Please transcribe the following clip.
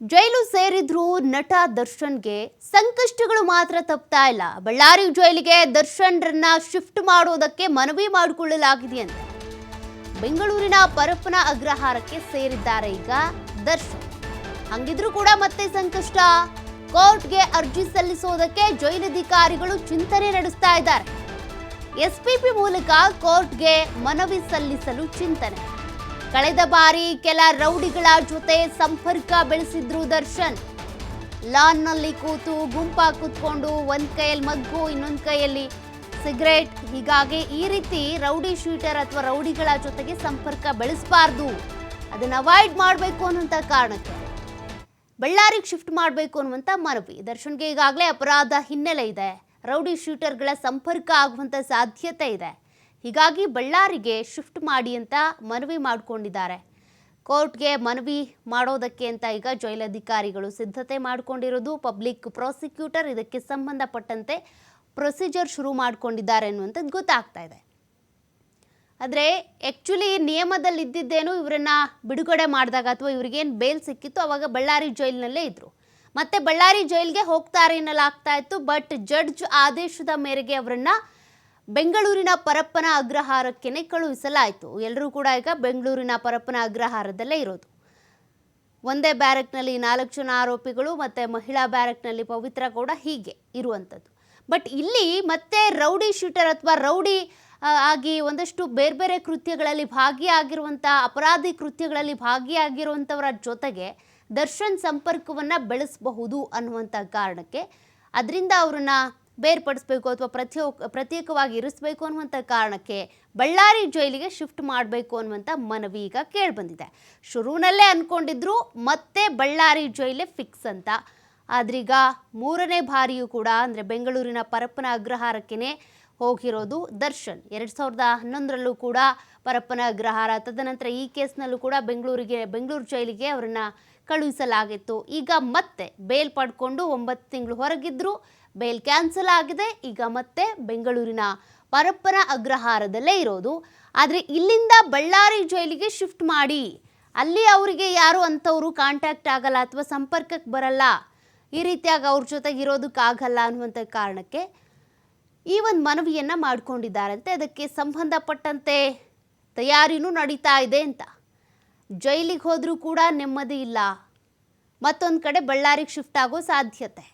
ಜೈಲು ಸೇರಿದ್ರು ನಟ ದರ್ಶನ್ಗೆ ಸಂಕಷ್ಟಗಳು ಮಾತ್ರ ತಪ್ತಾ ಇಲ್ಲ. ಬಳ್ಳಾರಿ ಜೈಲಿಗೆ ದರ್ಶನ್ರನ್ನ ಶಿಫ್ಟ್ ಮಾಡುವುದಕ್ಕೆ ಮನವಿ ಮಾಡಿಕೊಳ್ಳಲಾಗಿದೆ ಅಂತ. ಬೆಂಗಳೂರಿನ ಪರಪ್ಪನ ಅಗ್ರಹಾರಕ್ಕೆ ಸೇರಿದ್ದಾರೆ ಈಗ ದರ್ಶನ್. ಹಂಗಿದ್ರೂ ಕೂಡ ಮತ್ತೆ ಸಂಕಷ್ಟ. ಕೋರ್ಟ್ಗೆ ಅರ್ಜಿ ಸಲ್ಲಿಸೋದಕ್ಕೆ ಜೈಲಧಿಕಾರಿಗಳು ಚಿಂತನೆ ನಡೆಸ್ತಾ ಇದ್ದಾರೆ. ಎಸ್ಪಿಪಿ ಮೂಲಕ ಕೋರ್ಟ್ಗೆ ಮನವಿ ಸಲ್ಲಿಸಲು ಚಿಂತನೆ. ಕಳೆದ ಬಾರಿ ಕೆಲ ರೌಡಿಗಳ ಜೊತೆ ಸಂಪರ್ಕ ಬೆಳೆಸಿದ್ರು ದರ್ಶನ್. ಲಾನ್ನಲ್ಲಿ ಕೂತು ಗುಂಪಾ ಕೂತ್ಕೊಂಡು ಒಂದ್ ಕೈಯಲ್ಲಿ ಮಗ್ಗು, ಇನ್ನೊಂದು ಕೈಯಲ್ಲಿ ಸಿಗರೇಟ್. ಹೀಗಾಗಿ ಈ ರೀತಿ ರೌಡಿ ಶೂಟರ್ ಅಥವಾ ರೌಡಿಗಳ ಜೊತೆಗೆ ಸಂಪರ್ಕ ಬೆಳೆಸಬಾರ್ದು. ಅದನ್ನ ಅವಾಯ್ಡ್ ಮಾಡಬೇಕು ಅನ್ನುವಂಥ ಕಾರಣಕ್ಕೆ. ಬಳ್ಳಾರಿಗೆ ಶಿಫ್ಟ್ ಮಾಡಬೇಕು ಅನ್ನುವಂಥ ಮನವಿ. ದರ್ಶನ್ಗೆ ಈಗಾಗಲೇ ಅಪರಾಧ ಹಿನ್ನೆಲೆ ಇದೆ. ರೌಡಿ ಶೂಟರ್ಗಳ ಸಂಪರ್ಕ ಆಗುವಂಥ ಸಾಧ್ಯತೆ ಇದೆ. ಹೀಗಾಗಿ ಬಳ್ಳಾರಿಗೆ ಶಿಫ್ಟ್ ಮಾಡಿ ಅಂತ ಮನವಿ ಮಾಡಿಕೊಂಡಿದ್ದಾರೆ. ಕೋರ್ಟ್ಗೆ ಮನವಿ ಮಾಡೋದಕ್ಕೆ ಅಂತ ಈಗ ಜೈಲಧಿಕಾರಿಗಳು ಸಿದ್ಧತೆ ಮಾಡಿಕೊಂಡಿರೋದು ಪಬ್ಲಿಕ್ ಪ್ರಾಸಿಕ್ಯೂಟರ್ ಇದಕ್ಕೆ ಸಂಬಂಧಪಟ್ಟಂತೆ ಪ್ರೊಸೀಜರ್ ಶುರು ಮಾಡಿಕೊಂಡಿದ್ದಾರೆ ಅನ್ನುವಂಥದ್ದು ಗೊತ್ತಾಗ್ತಾ ಇದೆ. ಆದರೆ ಆ್ಯಕ್ಚುಲಿ ನಿಯಮದಲ್ಲಿ ಇದ್ದಿದ್ದೇನು ಇವರನ್ನು ಬಿಡುಗಡೆ ಮಾಡಿದಾಗ ಅಥವಾ ಇವ್ರಿಗೇನು ಬೇಲ್ ಸಿಕ್ಕಿತ್ತು ಅವಾಗ ಬಳ್ಳಾರಿ ಜೈಲಿನಲ್ಲೇ ಇದ್ದರು ಮತ್ತೆ ಬಳ್ಳಾರಿ ಜೈಲಿಗೆ ಹೋಗ್ತಾರೆ ಎನ್ನಲಾಗ್ತಾ ಇತ್ತು ಬಟ್ ಜಡ್ಜ್ ಆದೇಶದ ಮೇರೆಗೆ ಅವರನ್ನ ಬೆಂಗಳೂರಿನ ಪರಪ್ಪನ ಅಗ್ರಹಾರಕ್ಕೆ ಕಳುಹಿಸಲಾಯಿತು. ಎಲ್ಲರೂ ಕೂಡ ಈಗ ಬೆಂಗಳೂರಿನ ಪರಪ್ಪನ ಅಗ್ರಹಾರದಲ್ಲೇ ಇರೋದು. ಒಂದೇ ಬ್ಯಾರಕ್ನಲ್ಲಿ ನಾಲ್ಕು ಜನ ಆರೋಪಿಗಳು ಮತ್ತು ಮಹಿಳಾ ಬ್ಯಾರಕ್ನಲ್ಲಿ ಪವಿತ್ರ ಗೌಡ ಹೀಗೆ ಇರುವಂಥದ್ದು. ಬಟ್ ಇಲ್ಲಿ ಮತ್ತೆ ರೌಡಿ ಶೂಟರ್ ಅಥವಾ ರೌಡಿ ಆಗಿ ಒಂದಷ್ಟು ಬೇರೆ ಬೇರೆ ಕೃತ್ಯಗಳಲ್ಲಿ ಭಾಗಿಯಾಗಿರುವಂಥ, ಅಪರಾಧಿ ಕೃತ್ಯಗಳಲ್ಲಿ ಭಾಗಿಯಾಗಿರುವಂಥವರ ಜೊತೆಗೆ ದರ್ಶನ್ ಸಂಪರ್ಕವನ್ನು ಬೆಳೆಸಬಹುದು ಅನ್ನುವಂಥ ಕಾರಣಕ್ಕೆ, ಅದರಿಂದ ಅವರನ್ನ ಬೇರ್ಪಡಿಸ್ಬೇಕು ಅಥವಾ ಪ್ರತ್ಯೋ, ಪ್ರತ್ಯೇಕವಾಗಿ ಇರಿಸ್ಬೇಕು ಅನ್ನುವಂಥ ಕಾರಣಕ್ಕೆ ಬಳ್ಳಾರಿ ಜೈಲಿಗೆ ಶಿಫ್ಟ್ ಮಾಡಬೇಕು ಅನ್ನುವಂಥ ಮನವಿ ಈಗ ಕೇಳಿಬಂದಿದೆ. ಶುರುವಿನಲ್ಲೇ ಅಂದ್ಕೊಂಡಿದ್ರು ಮತ್ತೆ ಬಳ್ಳಾರಿ ಜೈಲೇ ಫಿಕ್ಸ್ ಅಂತ. ಆದ್ರೀಗ ಮೂರನೇ ಬಾರಿಯೂ ಕೂಡ ಅಂದರೆ ಬೆಂಗಳೂರಿನ ಪರಪ್ಪನ ಅಗ್ರಹಾರಕ್ಕೇ ಹೋಗಿರೋದು ದರ್ಶನ್. ಎರಡು ಸಾವಿರದ ಹನ್ನೊಂದರಲ್ಲೂ ಕೂಡ ಪರಪ್ಪನ ಅಗ್ರಹಾರ. ತದನಂತರ ಈ ಕೇಸ್ನಲ್ಲೂ ಕೂಡ ಬೆಂಗಳೂರಿಗೆ, ಬೆಂಗಳೂರು ಜೈಲಿಗೆ ಅವರನ್ನು ಕಳುಹಿಸಲಾಗಿತ್ತು. ಈಗ ಮತ್ತೆ ಬೇಲ್ ಪಡ್ಕೊಂಡು ಒಂಬತ್ತು ತಿಂಗಳು ಹೊರಗಿದ್ರು. ಬೇಲ್ ಕ್ಯಾನ್ಸಲ್ ಆಗಿದೆ. ಈಗ ಮತ್ತೆ ಬೆಂಗಳೂರಿನ ಪರಪ್ಪನ ಅಗ್ರಹಾರದಲ್ಲೇ ಇರೋದು. ಆದರೆ ಇಲ್ಲಿಂದ ಬಳ್ಳಾರಿ ಜೈಲಿಗೆ ಶಿಫ್ಟ್ ಮಾಡಿ. ಅಲ್ಲಿ ಅವರಿಗೆ ಯಾರು ಅಂಥವರು ಕಾಂಟ್ಯಾಕ್ಟ್ ಆಗಲ್ಲ ಅಥವಾ ಸಂಪರ್ಕಕ್ಕೆ ಬರಲ್ಲ. ಈ ರೀತಿಯಾಗಿ ಅವ್ರ ಜೊತೆಗೆ ಇರೋದಕ್ಕಾಗಲ್ಲ ಅನ್ನುವಂಥ ಕಾರಣಕ್ಕೆ ಈ ಒಂದು ಮನವಿಯನ್ನು ಮಾಡಿಕೊಂಡಿದ್ದಾರಂತೆ. ಅದಕ್ಕೆ ಸಂಬಂಧಪಟ್ಟಂತೆ ತಯಾರಿನೂ ನಡೀತಾ ಇದೆ ಅಂತ. ಜೈಲಿಗೆ ಹೋದರೂ ಕೂಡ ನೆಮ್ಮದಿ ಇಲ್ಲ. ಮತ್ತೊಂದು ಕಡೆ ಬಳ್ಳಾರಿಗೆ ಶಿಫ್ಟ್ ಆಗೋ ಸಾಧ್ಯತೆ.